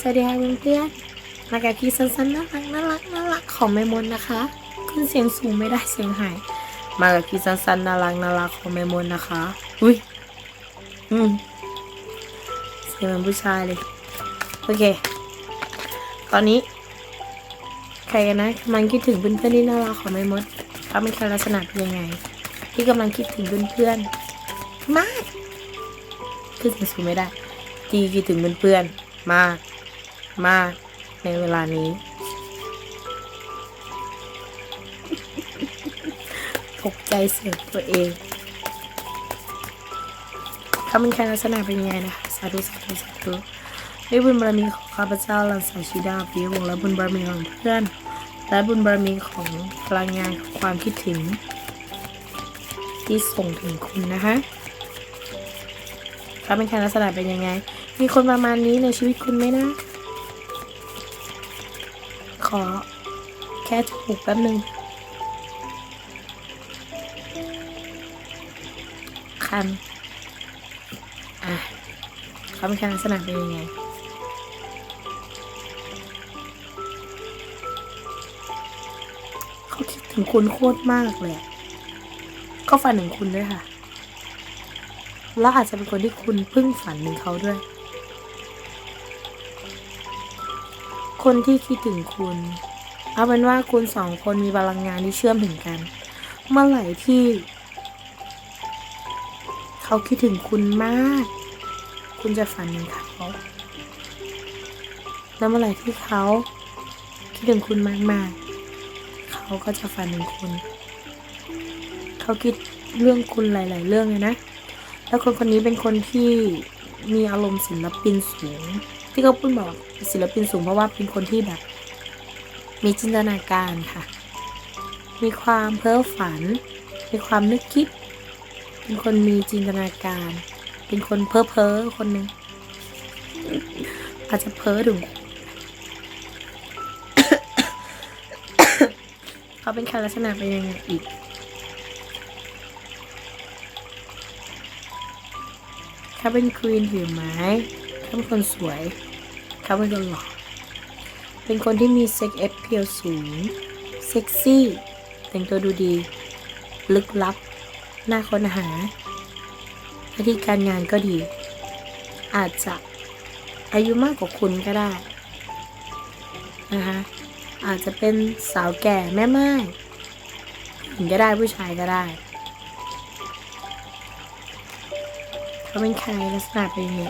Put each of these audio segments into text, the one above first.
สวัสดีค่ะเพื่อนๆมากับคีสั้นๆน่ารักน่ารักน่ารักของแม่มดนะคะ ขึ้นเสียงสูงไม่ได้เสียงหาย มากับคีสั้นๆน่ารักน่ารักของแม่มดนะคะ อุ้ย อืมเสียงเหมือนผู้ชายเลย โอเค ตอนนี้ ใครกันนะกำลังคิดถึงเพื่อนๆที่น่ารักของแม่มดเขาเป็นใครลักษณะเป็นยังไง ที่กำลังคิดถึงเพื่อนๆมากขึ้นเสียงสูงไม่ได้ ที่คิดถึงเพื่อนๆมาก มากในเวลานี้ ตกใจเสียงตัวเองเขาเป็นใครลักษณะเป็นยังไงนะคะสาธุสาธุสาธุด้วยบุญบารมีของข้าพเจ้าหลังสายชีดาปีวงและบุญบารมีของเพื่อน และบุญบารมีของพลังงานความคิดถึง ที่ส่งถึงคุณนะคะเขาเป็นใครลักษณะเป็นยังไง มีคนประมาณนี้ในชีวิตคุณไหมนะ อแค่ถูกแป๊บนึง คัน อะเขาเป็นใครลักษณะเป็นยังไงเขาคิดถึงคุณโคตรมากเลยเขาฝันถึงคุณด้วยค่ะ แล้วอาจจะเป็นคนที่คุณเพิ่งฝันถึงเขาด้วย คนที่คิดถึงคุณ เอาเป็นว่าคุณสองคนมีพลังงานที่เชื่อมถึงกัน เมื่อไหร่ที่ เขาคิดถึงคุณมาก คุณจะฝันถึงเขาแล้วเมื่อไหร่ที่เขาคิดถึงคุณมากๆ เขาก็จะฝันถึงคุณ เขาคิดเรื่องคุณหลาย ๆ เรื่องเลยนะ แล้วคนคนนี้เป็นคนที่มีอารมณ์ศิลปินสูง ที่เขาพูดบอกศิลปินสูงเพราะว่าเป็นคนที่แบบ มีจินตนาการค่ะ มีความเพ้อฝัน มีความนึกคิด เป็นคนมีจินตนาการ เป็นคนเพ้อเพ้อๆคนหนึ่งอาจจะเพ้อถึงเขาเป็นใครลักษณะเป็นยังไงอีกเขาเป็นควีนถือไม้เขาเป็นคนสวย เขาเป็นคนหล่อเป็นคนที่มีเซ็กเอฟเพียวสูง เซ็กซี่ แต่งตัวดูดี ลึกลับ น่าค้นหาหน้าที่การงานก็ดี อาจจะอายุมากกว่าคุณก็ได้นะคะอาจจะเป็นสาวแก่แม่ไม้หญิงก็ได้ผู้ชายก็ได้เขาเป็นใครลักษณะเป็นยังไง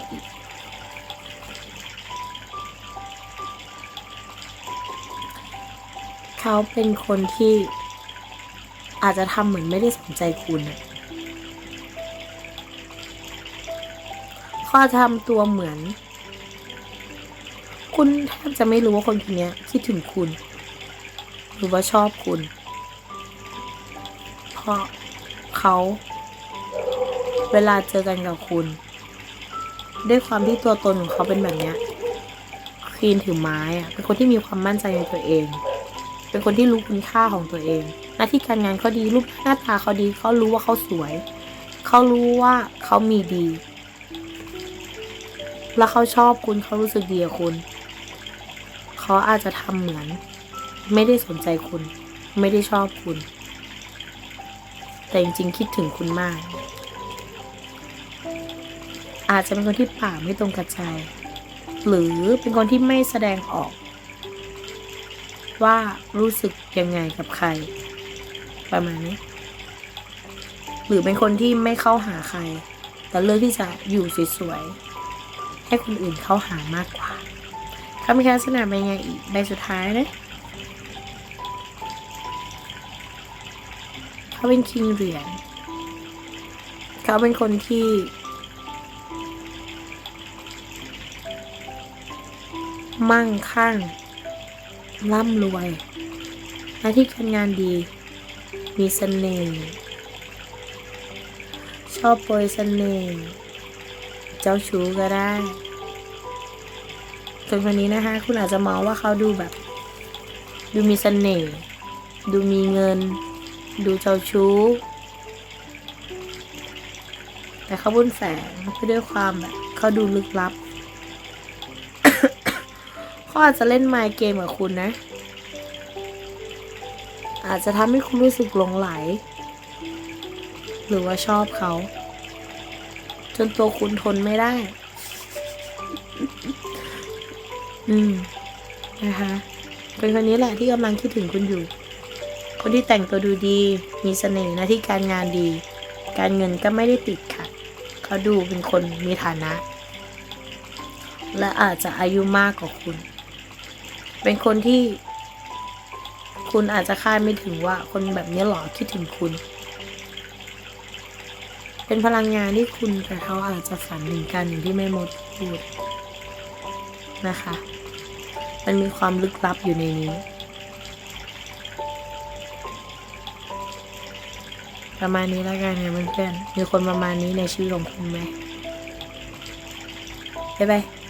เขาเป็นคนที่อาจจะทำเหมือนไม่ได้สนใจคุณเขาอทำตัวเหมือน คุณแทบจะไม่รู้ว่าคนคนนี้คิดถึงคุณ หรือว่าชอบคุณ เพราะเขาเวลาเจอกันกับคุณ ด้วยความที่ตัวตนของเขาเป็นแบบเนี้ยควีนถือไม้อะเป็นคนที่มีความมั่นใจในตัวเอง เป็นคนที่รู้คุณค่าของตัวเอง หน้าที่การงานเขาดีรูปหน้าตาเขาดีเขารู้ว่าเขาสวย เขารู้ว่าเขามีดี แล้วเขาชอบคุณเขารู้สึกดีกับคุณเขาอาจจะทำเหมือน ไม่ได้สนใจคุณ ไม่ได้ชอบคุณ แต่จริงๆคิดถึงคุณมาก อาจจะเป็นคนที่ปากไม่ตรงกระจายหรือเป็นคนที่ไม่แสดงออก ว่ารู้สึกยังไงกับใคร ประมาณนี้ หรือเป็นคนที่ไม่เข้าหาใคร แต่เลือกที่จะอยู่สวยๆให้คนอื่นเข้าหามากกว่าเขามีลักษณะเป็นยังไงอีกใบสุดท้ายนะเขาเป็นคิงเหรียญเขาเป็นคนที่มั่งคั่ง ร่ำรวย หน้าที่การงานดี มีเสน่ห์ ชอบโปรยเสน่ห์ เจ้าชู้ก็ได้คนคนนี้นะคะ คุณอาจจะมองว่าเขาดูแบบ ดูมีเสน่ห์ ดูมีเงิน ดูเจ้าชู้ แต่เขาบุญแฝงไปด้วยความแบบเขาดูลึกลับ เขาอาจจะเล่นไมค์เกมกับคุณนะ อาจจะทำให้คุณรู้สึกหลงไหล หรือว่าชอบเขา จนตัวคุณทนไม่ได้ อืม นะคะเป็นคนนี้แหละที่กำลังคิดถึงคุณอยู่ คนที่แต่งตัวดูดี มีเสน่ห์หน้าที่การงานดี การเงินก็ไม่ได้ติดขัดเขาดูเป็นคนมีฐานะ และอาจจะอายุมากกว่าคุณ เป็นคนที่คุณอาจจะคาดไม่ถึงว่าคนแบบนี้หรอคิดถึงคุณ เป็นพลังงานที่คุณกับเขาอาจจะฝันถึงกันอย่างที่ไม่หมดพูดนะคะ มันมีความลึกลับอยู่ในนี้ ประมาณนี้แล้วกันนะเพื่อนๆมีคนประมาณนี้ในชีวิตของคุณไหมบ๊ายบาย